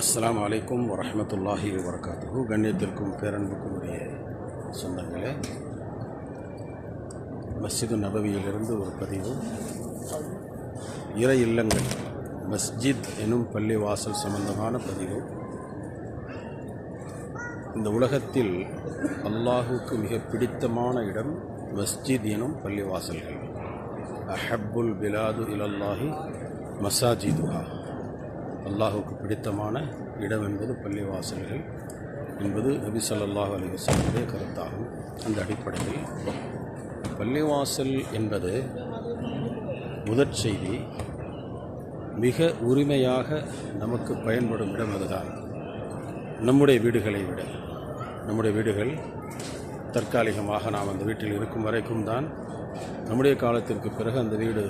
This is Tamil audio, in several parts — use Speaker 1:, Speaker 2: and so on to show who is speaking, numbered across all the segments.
Speaker 1: அஸ்லாம் அலைக்கும் வரமத்துல்லாஹி வரகாத்துகு கண்ணியத்திற்கும் பேரன்புக்கும் உரிய சொந்தங்களே மஸ்ஜிது நபவியிலிருந்து ஒரு பதிவு. இறை இல்லங்கள் மஸ்ஜித் எனும் பள்ளிவாசல் சம்பந்தமான பதிவு. இந்த உலகத்தில் அல்லாஹுக்கு மிக பிடித்தமான இடம் மஸ்ஜித் எனும் பள்ளிவாசல்கள் அஹப்புல் பிலாது இலல்லாஹி மசாஜிதுஹா. அல்லாஹுக்கு பிடித்தமான இடம் என்பது பள்ளிவாசல்கள் என்பது நபி ஸல்லல்லாஹு அலைஹி கருத்தாகும். அந்த அடிப்படையில் பள்ளிவாசல் என்பது முதற் செய்தி. மிக உரிமையாக நமக்கு பயன்படும் இடம் அதுதான். நம்முடைய வீடுகளை விட. நம்முடைய வீடுகள் தற்காலிகமாக நாம் அந்த வீட்டில் இருக்கும் வரைக்கும் தான் நம்முடைய காலத்திற்கு பிறகு அந்த வீடு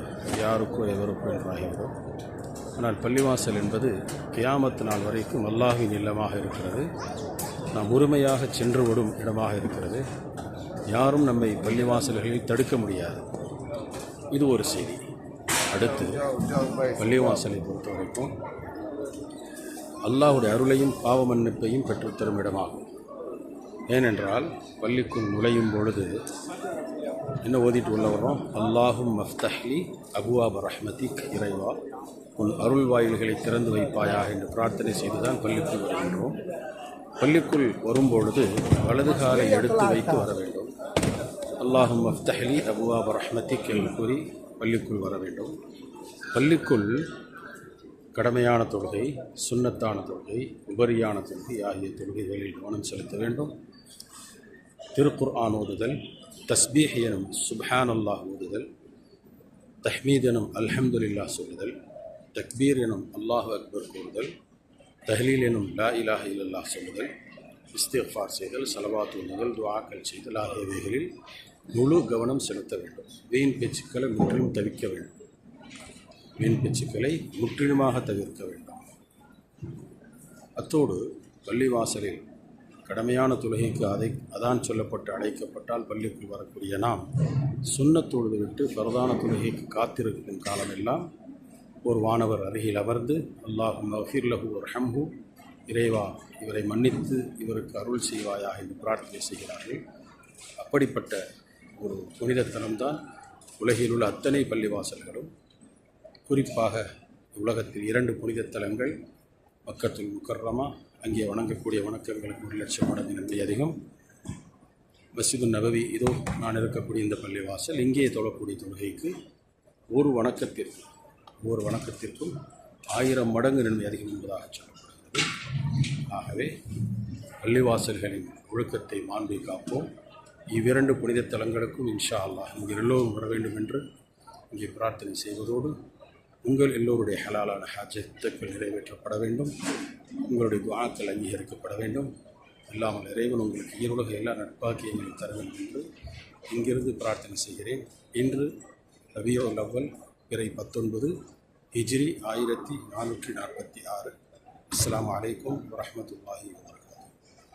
Speaker 1: யாருக்கோ எவருக்கோ என்றாகிவிடும் ஆனால் பள்ளிவாசல் என்பது கியாமத்து நாள் வரைக்கும் அல்லாஹின் இல்லமாக இருக்கிறது. நாம் உரிமையாக சென்று விடும் இடமாக இருக்கிறது. யாரும் நம்மை பள்ளிவாசல்களில் தடுக்க முடியாது. இது ஒரு செய்தி. அடுத்து பள்ளிவாசலை பொறுத்த வரைக்கும் அல்லாஹுடைய அருளையும் பாவ மன்னிப்பையும் பெற்றுத்தரும் இடமாகும். ஏனென்றால் பள்ளிக்குள் நுழையும் பொழுது என்ன ஓதிட்டு உள்ள வரோம் அல்லாஹும் மஃப்தஹ்லி அபுவாப ரஹ்மதிக் இறைவா. உன் அருள் வாயில்களை திறந்து வைப்பாயாக என்று பிரார்த்தனை செய்துதான் பள்ளிக்குள் வருகின்றோம். பள்ளிக்குள் வரும்பொழுது வலது காலை எடுத்து வைத்து வர வேண்டும். அல்லாஹும் மஃப்தஹ்லி அபுவாப் ரஹ்மதிக் என்று கூறி பள்ளிக்குள் வர வேண்டும். பள்ளிக்குள் கடமையான தொழுகை சுன்னத்தான தொழுகை உபரியான தொழுகை ஆகிய தொழுகைகளில் கவனம் செலுத்த வேண்டும். திருக்குர் ஆன் ஓதுதல் தஸ்பீஹ் எனும் சுப்ஹான் அல்லாஹ் ஓதுதல் தஹ்மீத் எனும் அல்ஹம்துல்லா சொல்லுதல் தக்பீர் எனும் அல்லாஹ் அக்பர் கூறுதல் தஹ்லீல் எனும் லா இலாஹ இல்லல்லாஹ் சொல்லுதல் இஸ்திஃபார் செய்தல் சலவாத் முதல் துஆக்கள் செய்தல் ஆகியவைகளில் முழு கவனம் செலுத்த வேண்டும். வீண் பேச்சுக்களை முற்றிலும் தவிக்க வேண்டும். வீண் பேச்சுக்களை முற்றிலுமாக தவிர்க்க வேண்டும். அத்தோடு பள்ளிவாசலில் கடமையான தொழுகைக்கு அதை அதான் சொல்லப்பட்டு அழைக்கப்பட்டால் பள்ளிக்குள் வரக்கூடிய நாம் சுண்ணத் தொழுது விட்டு பிரதான தொழுகைக்கு காத்திருக்கும் காலமெல்லாம் ஒரு வானவர் அருகில் அமர்ந்து அல்லாஹ் மஃபிர்லஹு ஒரு ஹம்ஹு இறைவா இவரை மன்னித்து இவருக்கு அருள் செய்வாயாக என்று பிரார்த்தனை செய்கிறார்கள். அப்படிப்பட்ட ஒரு புனிதத்தனம்தான் உலகில் உள்ள அத்தனை பள்ளிவாசல்களும். குறிப்பாக உலகத்தில் இரண்டு புனித தலங்கள் மக்கத்தில் முக்கர்ரமா அங்கே வணங்கக்கூடிய வணக்கங்களுக்கு ஒரு லட்சம் மடங்கு நன்றி அதிகம். மசிது நபவி இதோ நான் இருக்கக்கூடிய இந்த பள்ளிவாசல் இங்கே தொழக்கூடிய தொழுகைக்கு ஒரு வணக்கத்திற்கு ஒரு வணக்கத்திற்கும் ஆயிரம் மடங்கு நன்மை அதிகம் என்பதாக சொல்லப்படுகிறது. ஆகவே பள்ளிவாசல்களின் ஒழுக்கத்தை மாண்பை காப்போம். இவ்விரண்டு புனித தலங்களுக்கும் இன்ஷா அல்லாஹ் இங்கு எல்லோரும் வர வேண்டும் என்று இங்கே பிரார்த்தனை செய்வதோடு உங்கள் எல்லோருடைய ஹலாலான ஹாஜத்துக்கள் நிறைவேற்றப்பட வேண்டும். உங்களுடைய துவாக்கள் அங்கீகரிக்கப்பட வேண்டும். இல்லாமல் இறைவன் உங்களுக்கு ஈருலக எல்லா நட்பாக்கியங்களும் தர வேண்டும் என்று இங்கிருந்து பிரார்த்தனை செய்கிறேன். இன்று ரபியோ லவ்வல் பிறை பத்தொன்பது ஹிஜ்ரி ஆயிரத்தி நானூற்றி நாற்பத்தி ஆறு. அஸ்லாம் வலைக்கம் வரமத்துல்லாஹி வபரகாத்துஹு.